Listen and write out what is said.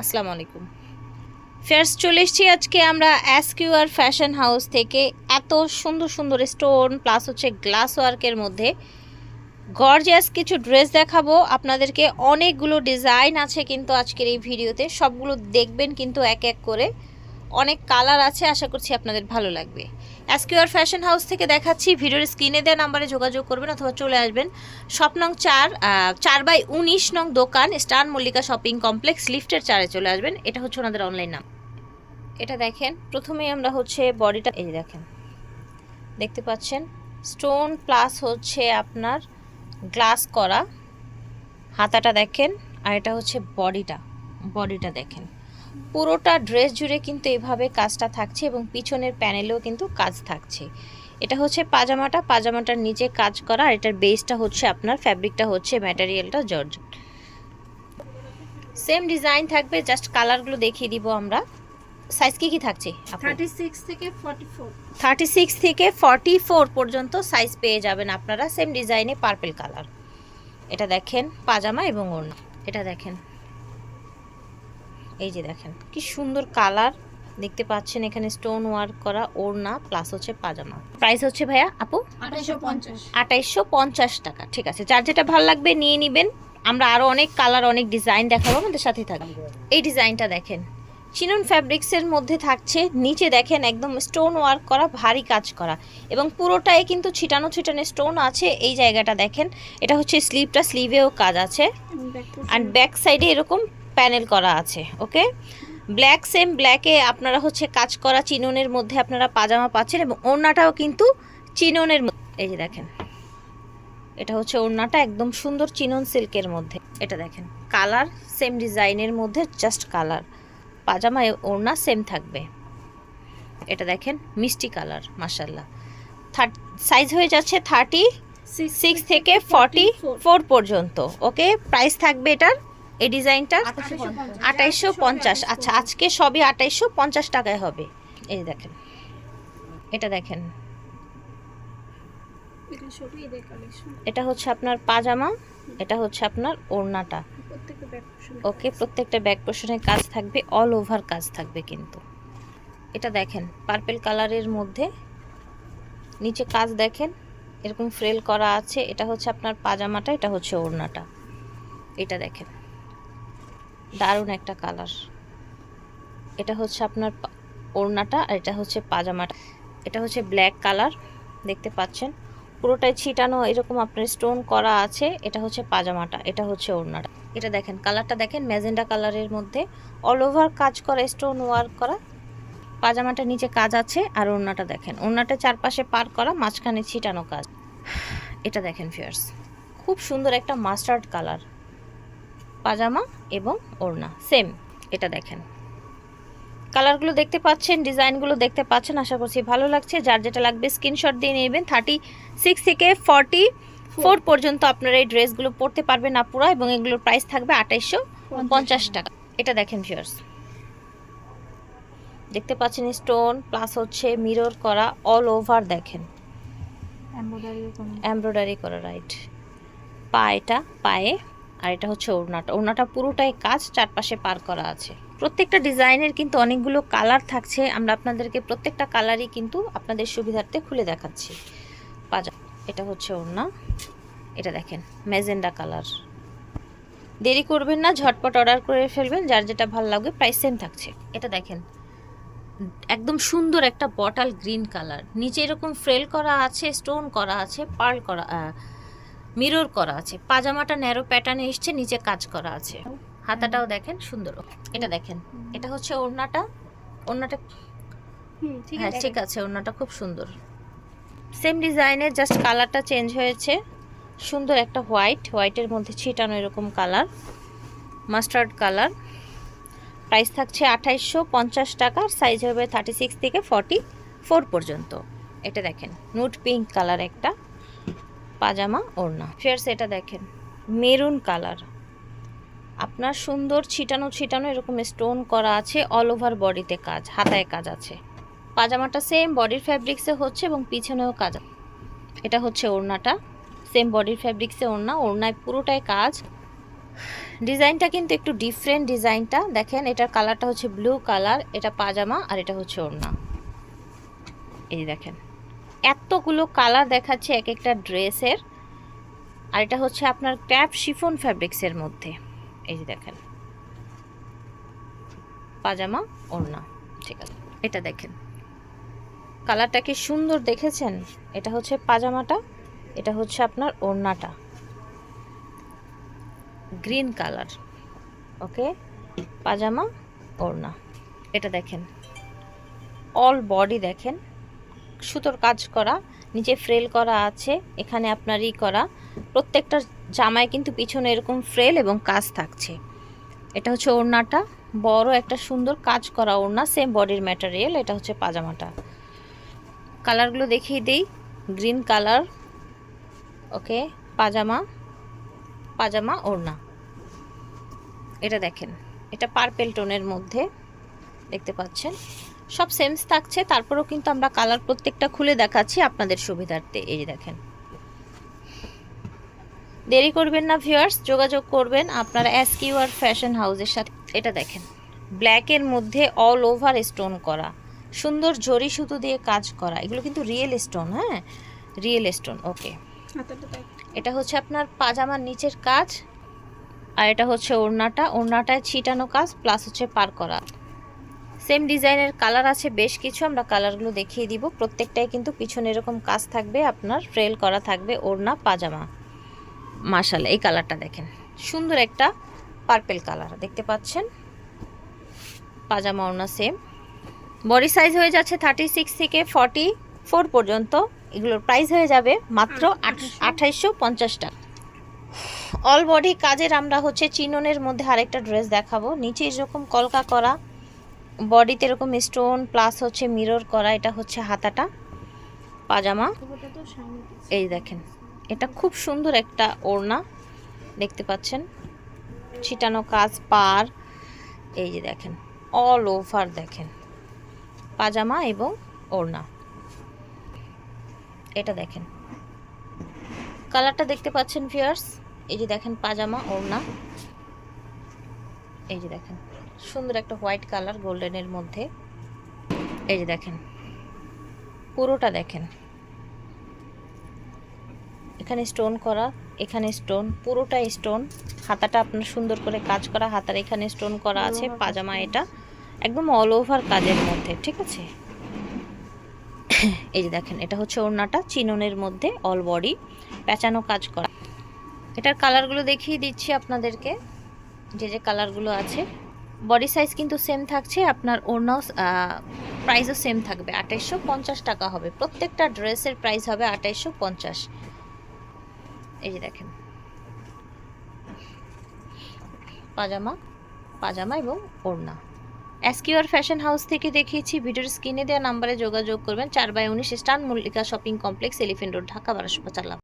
আসসালামু আলাইকুম। ফার্স্ট চলে এসেছি আজকে আমরা এসকিউআর ফ্যাশন হাউস থেকে। এত সুন্দর সুন্দর স্টোন প্লাস হচ্ছে গ্লাস ওয়ার্কের মধ্যে। গর্জিয়াস কিছু ড্রেস দেখাবো। আপনাদেরকে অনেকগুলো ডিজাইন আছে কিন্তু আজকের এই ভিডিওতে। সবগুলো দেখবেন কিন্তু এক এক করে। অনেক কালার আছে, আশা করছি আপনাদের ভালো লাগবে। এসকিউআর ফ্যাশন হাউস থেকে দেখাচ্ছি, ভিডিওর স্ক্রিনে দেওয়া নাম্বারে যোগাযোগ করবেন অথবা চলে আসবেন। স্বপ্নং চার চার বাই উনিশ নং দোকান স্টার মল্লিকা শপিং কমপ্লেক্স, লিফটের চারে চলে আসবেন। এটা হচ্ছে ওনাদের অনলাইন নাম এটা দেখেন, প্রথমেই আমরা হচ্ছে বডিটা এই দেখেন, দেখতে পাচ্ছেন? স্টোন প্লাস হচ্ছে আপনার গ্লাস করা। হাতাটা দেখেন, আর এটা হচ্ছে বডিটা বডিটা দেখেন। পুরোটা ড্রেস জুড়ে কিন্তু এভাবে কাজটা থাকছে এবং পিছনের প্যানেলেও কিন্তু কাজ থাকছে। এটা হচ্ছে পাজামাটা পাজামাটার নিচে কাজ করা আর এটার বেসটা হচ্ছে আপনার ফ্যাব্রিকটা হচ্ছে ম্যাটেরিয়ালটা জর্জ। সেম ডিজাইন থাকবে জাস্ট কালারগুলো দেখিয়ে দিব আমরা। সাইজ কি কি থাকছে? থার্টি সিক্স থেকে ফর্টি ফোর পর্যন্ত সাইজ পেয়ে যাবেন আপনারা। সেম ডিজাইনে পার্পেল কালার এটা দেখেন পাজামা এবং ওড়না। এটা দেখেন। এই যে দেখেন কি সুন্দর কালার। দেখতে পাচ্ছেন এখানে স্টোন ওয়ার্ক করা ওড়না প্লাস হচ্ছে পাজামা। প্রাইস হচ্ছে ভাইয়া আপু? আঠাইশশো পঞ্চাশ। টাকা ঠিক আছে। যার যেটা ভালো লাগবে নিয়ে নেবেন। আমরা আরও অনেক কালার অনেক ডিজাইন দেখাবো আমাদের সাথে থাকবে এই ডিজাইনটা দেখেন চিনন ফ্যাব্রিক্সের মধ্যে থাকছে। নিচে দেখেন একদম স্টোন ওয়ার্ক করা ভারী কাজ করা। এবং পুরোটাই কিন্তু ছিটানো ছিটানো স্টোন আছে। এই জায়গাটা দেখেন এটা হচ্ছে স্লিভটা স্লিভেও কাজ আছে। আর ব্যাক সাইডে এরকম প্যানেল করা আছে ওকে? ব্ল্যাক সেম ব্ল্যাকে আপনারা হচ্ছে কাজ করা চিননের মধ্যে আপনারা পাজামা পাচ্ছেন এবং ওড়নাটাও কিন্তু চিননের এই যে দেখেন এটা হচ্ছে ওড়নাটা একদম সুন্দর চিনন সিল্কের মধ্যে। এটা দেখেন কালার সেম ডিজাইনের মধ্যে জাস্ট কালার। পাজামা ওড়না সেম থাকবে। এটা দেখেন মিষ্টি কালার মাসাল্লাহ থার্ট সাইজ হয়ে যাচ্ছে থার্টি সিক্স থেকে ফর্টি ফোর পর্যন্ত ওকে? প্রাইস থাকবে এটার এই ডিজাইনটা আঠাইশশো পঞ্চাশ। আচ্ছা আজকে সবই আঠাইশশো পঞ্চাশ টাকায় হবে। এই দেখেন। এটা দেখেন। এটা হচ্ছে আপনার পাজামা, এটা হচ্ছে আপনার ওড়নাটা। ওকে, প্রত্যেকটা ব্যাক পোর্শনের কাজ থাকবে অল ওভার কাজ থাকবে কিন্তু। এটা দেখেন পার্পেল কালারের মধ্যে। নিচে কাজ দেখেন, এরকম ফ্রেল করা আছে। এটা হচ্ছে আপনার পাজামাটা, এটা হচ্ছে ওড়নাটা। এটা দেখেন। দারুণ একটা কালার। এটা হচ্ছে আপনার ওড়নাটা আর এটা হচ্ছে পাজামাটা। এটা হচ্ছে ব্ল্যাক কালার, দেখতে পাচ্ছেন। পুরোটাই ছিটানো এরকম আপনার স্টোন করা আছে, এটা হচ্ছে পাজামাটা, এটা হচ্ছে ওড়নাটা। এটা দেখেন, কালারটা দেখেন, ম্যাজেন্ডা কালারের মধ্যে। অল ওভার কাজ করা স্টোন ওয়ার্ক করা। পাজামাটা নিচে কাজ আছে আর ওড়নাটা দেখেন। ওড়নাটা চারপাশে পার করা, মাঝখানে ছিটানো কাজ। এটা দেখেন ফিয়ার্স খুব সুন্দর একটা মাস্টার্ড কালার পাজামা এবং ওড়না সেম এটা দেখেন। কালারগুলো দেখতে পাচ্ছেন ডিজাইনগুলো দেখতে পাচ্ছেন আশা করছি ভালো লাগছে। যার যেটা লাগবে স্ক্রিনশট দিয়ে নেবেন। থার্টি সিক্স থেকে ফর্টি ফোর পর্যন্ত আপনারা এই ড্রেসগুলো পরতে পারবেন আপুরা এবং এগুলোর প্রাইস থাকবে আঠাইশশো পঞ্চাশ টাকা। এটা দেখেন ফিয়ার্স দেখতে পাচ্ছেন স্টোন প্লাস হচ্ছে মিরর করা অল ওভার দেখেন। এমব্রয়ডারি করা। রাইট পা এটা পায়ে আর এটা হচ্ছে ওড়নাটা। ওড়নাটা পুরোটাই কাজ চারপাশে পার করা আছে। প্রত্যেকটা ডিজাইনের কিন্তু অনেকগুলো কালার থাকছে। আমরা আপনাদেরকে প্রত্যেকটা কালারই কিন্তু আপনাদের সুবিধার্থে খুলে দেখাচ্ছি। পাজা এটা হচ্ছে ওড়না। এটা দেখেন, ম্যাজেন্ডা কালার। দেরি করবেন না, ঝটপট অর্ডার করে ফেলবেন। যার যেটা ভালো লাগবে, প্রাইস সেম থাকছে। এটা দেখেন, একদম সুন্দর একটা বটাল গ্রিন কালার। নিচে এরকম ফ্রেল করা আছে, স্টোন করা আছে, পার্ল করা মিরর করা আছে। পাজামাটা ন্যারো প্যাটার্নে এসছে নিচে কাজ করা আছে। হাতাটাও দেখেন সুন্দর। এটা দেখেন এটা হচ্ছে ওড়নাটা। ওড়নাটা হ্যাঁ ঠিক আছে ওড়নাটা খুব সুন্দর। সেম ডিজাইনের জাস্ট কালারটা চেঞ্জ হয়েছে। সুন্দর একটা হোয়াইট হোয়াইটের মধ্যে ছিটানো এরকম কালার মাস্টার্ড কালার প্রাইস থাকছে আঠাইশশো পঞ্চাশ টাকা সাইজ হবে থার্টি সিক্স থেকে ফর্টি ফোর পর্যন্ত। এটা দেখেন নুট পিঙ্ক কালার একটা। পাজামা, ওড়না। ফেয়ার্স এটা দেখেন, মেরুন কালার। আপনার সুন্দর ছিটানো ছিটানো এরকম স্টোন করা আছে অল ওভার বডিতে কাজ, হাতায় কাজ আছে। পাজামাটা সেম বডির ফ্যাব্রিক্সে হচ্ছে এবং পিছনেও কাজ এটা হচ্ছে ওড়নাটা সেম বডির ফ্যাব্রিক্সে ওড়না, ওড়নায় পুরোটাই কাজ। ডিজাইনটা কিন্তু একটু ডিফারেন্ট ডিজাইনটা। দেখেন, এটার কালারটা হচ্ছে ব্লু কালার এটা পাজামা আর এটা হচ্ছে ওড়না। এই দেখেন। এতগুলো কালার দেখাচ্ছে এক একটা ড্রেসের। আর এটা হচ্ছে আপনার ক্র্যাপ শিফন ফ্যাব্রিক্সের মধ্যে। এই যে দেখেন। পাজামা, ওড়না। ঠিক আছে। এটা দেখেন। কালারটা কি সুন্দর দেখেছেন? এটা হচ্ছে পাজামাটা, এটা হচ্ছে আপনার ওড়নাটা। Green colour. ওকে? পাজামা, ওড়না। এটা দেখেন। অল বডি দেখেন। সুতোর কাজ করা, নিচে ফ্রেল করা আছে, এখানে আপনার ই করা। প্রত্যেকটা জামায় কিন্তু পিছনে এরকম ফ্রেল এবং কাজ থাকছে। এটা হচ্ছে ওড়নাটা। বড় একটা সুন্দর কাজ করা ওড়না সেম বডির ম্যাটেরিয়াল এটা হচ্ছে পাজামাটা। কালারগুলো দেখিয়ে দিই। গ্রিন কালার ওকে পাজামা পাজামা, ওড়না। এটা দেখেন। এটা পার্পেল টোনের মধ্যে, দেখতে পাচ্ছেন? সব সেমস থাকছে, তারপরেও কিন্তু আমরা কালার প্রত্যেকটা খুলে দেখাচ্ছি আপনাদের সুবিধার্থে। এই যে দেখেন। দেরি করবেন না ভিউয়ার্স যোগাযোগ করবেন আপনারা এসকিউআর ফ্যাশন হাউসের সাথে। এটা দেখেন ব্ল্যাকের মধ্যে অল ওভার স্টোন করা। সুন্দর জরি সুতো দিয়ে কাজ করা। এগুলো কিন্তু রিয়েল স্টোন হ্যাঁ? রিয়েল স্টোন ওকে এটা হচ্ছে আপনার পাজামার নিচের কাজ, আর এটা হচ্ছে ওড়নাটা। ওড়নাটায় ছিটানো কাজ প্লাস হচ্ছে পার করা। সেম ডিজাইনের কালার আছে বেশ কিছু আমরা কালারগুলো দেখিয়ে দিব। প্রত্যেকটাই কিন্তু পিছনে এরকম কাজ থাকবে আপনার ফ্রেল করা থাকবে ওড়না পাজামা। মাশাল এই কালারটা দেখেন। সুন্দর একটা পার্পেল কালার দেখতে পাচ্ছেন? পাজামা ওড়না সেম বডি সাইজ হয়ে যাচ্ছে থার্টি সিক্স থেকে ফর্টি ফোর পর্যন্ত। এগুলোর প্রাইস হয়ে যাবে মাত্র আঠাইশশো পঞ্চাশ টাকা। অল বডি কাজের আমরা হচ্ছে চিননের মধ্যে আরেকটা ড্রেস দেখাবো। নিচে এরকম কলকা করা বডিতে এরকম স্টোন প্লাস হচ্ছে মিরর করা, এটা হচ্ছে হাতাটা, পাজামা। এই দেখেন, এটা খুব সুন্দর একটা ওড়না, দেখতে পাচ্ছেন? ছিটানো কাজ, পার, এই যে দেখেন অল ওভার দেখেন, পাজামা এবং ওড়না। এটা দেখেন, কালারটা দেখতে পাচ্ছেন ফিয়ার্স এই যে দেখেন, পাজামা, ওড়না। এই যে দেখেন সুন্দর একটা হোয়াইট কালার গোল্ডেনের মধ্যে। এই যে দেখেন, পুরোটা দেখেন। এখানে স্টোন করা, এখানে স্টোন, পুরোটাই স্টোন। হাতাটা আপনার সুন্দর করে কাজ করা, হাতার এখানে স্টোন করা আছে, পাজামা এটা। একদম অল ওভার কাজের মধ্যে, ঠিক আছে? এই যে দেখেন, এটা হচ্ছে ওড়নাটা, চিননের মধ্যে অল বডি পেঁচানো কাজ করা। এটার কালারগুলো দেখিয়ে দিচ্ছি আপনাদেরকে, যে যে কালারগুলো আছে। বডি সাইজ কিন্তু সেম থাকছে, আপনার ওড়নাও প্রাইসও সেম থাকবে। আঠাইশশো পঞ্চাশ টাকা হবে। প্রত্যেকটা ড্রেসের প্রাইস হবে আঠাইশশো পঞ্চাশ। এই যে দেখেন। পাজামা পাজামা এবং ওড়না। এসকিউআর ফ্যাশন হাউস থেকে দেখিয়েছি, ভিডিওর স্ক্রিনে দেওয়া নাম্বারে যোগাযোগ করবেন। চার বাই উনিশ স্টান Mallika shopping complex, Elephant Road, Dhaka, বারোশো পঁচাল্লাম